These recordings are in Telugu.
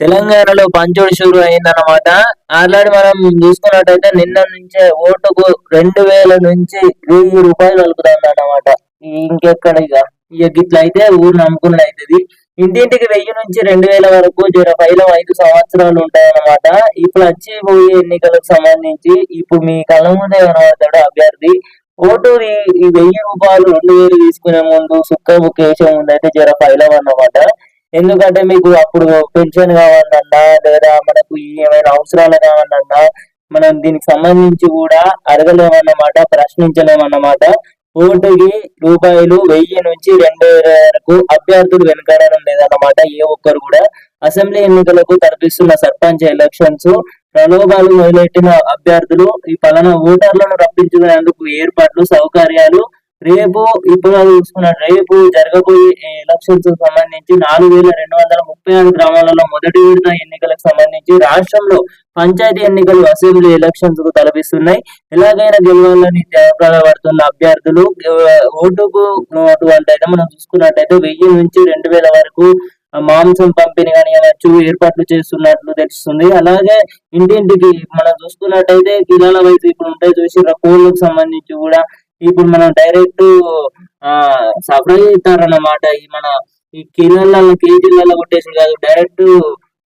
తెలంగాణలో పంచోడి షూరు అయిందన్నమాట. ఆల్రెడీ మనం చూసుకున్నట్టయితే నిన్న నుంచే ఓటుకు రెండు వేల నుంచి వెయ్యి రూపాయలు కలుపుతుంది అన్నమాట ఇంకెక్కడ ఇక ఇక గిట్ల అయితే ఊరు నమ్ముకున్న అవుతుంది ఇంటింటికి వెయ్యి నుంచి రెండు వేల వరకు జర పైలో ఐదు సంవత్సరాలు ఉంటాయన్నమాట. ఇప్పుడు వచ్చి పోయే ఎన్నికలకు సంబంధించి ఇప్పుడు మీ కళ్ళ ముందే కనబడతాడు అభ్యర్థి. ఓటు ఈ- ఈ వెయ్యి రూపాయలు రెండు వేలు తీసుకునే ముందు సుక్క బుక్ వేసే ముందు అయితే జర పైలం అన్నమాట. ఎందుకంటే మీకు అప్పుడు పెన్షన్ కావాలన్నా లేదా మనకు ఏమైనా అవసరాలు కావాలన్నా మనం దీనికి సంబంధించి కూడా అడగలేమన్నమాట ప్రశ్నించలేమన్నమాట. ఓటుకి రూపాయలు వెయ్యి నుంచి రెండు వేల వరకు అభ్యర్థులు వెనకడడం లేదన్నమాట ఏ ఒక్కరు కూడా. అసెంబ్లీ ఎన్నికలకు కనిపిస్తున్న సర్పంచ్ ఎలక్షన్స్ ప్రలోభాలు మొదలెట్టిన అభ్యర్థులు ఈ పలానా ఓటర్లను రప్పించుకునేందుకు ఏర్పాట్లు సౌకర్యాలు రేపు ఇప్పుడు చూసుకున్నాడు రేపు జరగబోయే ఎలక్షన్స్ సంబంధించి నాలుగు వేల రెండు వందల ముప్పై ఆరు గ్రామాలలో మొదటి విడత ఎన్నికలకు సంబంధించి రాష్ట్రంలో పంచాయతీ ఎన్నికలు అసెంబ్లీ ఎలక్షన్స్కు తలపిస్తున్నాయి. ఎలాగైనా గెలవాలని పడుతున్న అభ్యర్థులు ఓటుకు అటువంటి అయితే మనం చూసుకున్నట్టయితే వెయ్యి నుంచి రెండు వేల వరకు మాంసం పంపిణీ కానివ్వచ్చు ఏర్పాట్లు చేస్తున్నట్లు తెలుస్తుంది. అలాగే ఇంటింటికి మనం చూసుకున్నట్టయితే కిలోల వయసు ఇప్పుడు ఉంటాయి చూసి కోళ్ళకు సంబంధించి కూడా ఇప్పుడు మనం డైరెక్ట్ ఆ సప్లై చేస్తారన్నమాట. ఈ మన ఈ కిలోల కేజీలలో కొట్టేసి కాదు డైరెక్ట్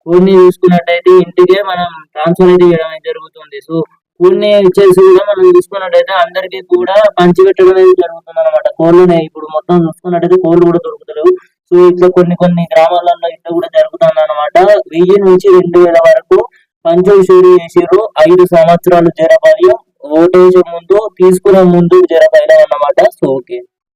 కూర్ని చూసుకున్నట్టయితే ఇంటికే మనం ట్రాన్స్ఫర్ అయితే చేయడం జరుగుతుంది. సో కూర్ని ఇచ్చేసి కూడా మనం చూసుకున్నట్టయితే అందరికీ కూడా పంచిపెట్టడం అనేది జరుగుతుంది అనమాట కోళ్ళునే ఇప్పుడు మొత్తం చూసుకున్నట్టయితే కోళ్ళు కూడా దొరుకుతలేవు. సో ఇట్లా కొన్ని కొన్ని గ్రామాలలో ఇట్లా కూడా జరుగుతుంది అనమాట వెయ్యి నుంచి రెండు వేల వరకు పంచోషూరి షూరు ఐదు సంవత్సరాలు జరపాలి. ఓటేసే ముందు తీసుకునే ముందు జరపాలి అన్నమాట. So okay.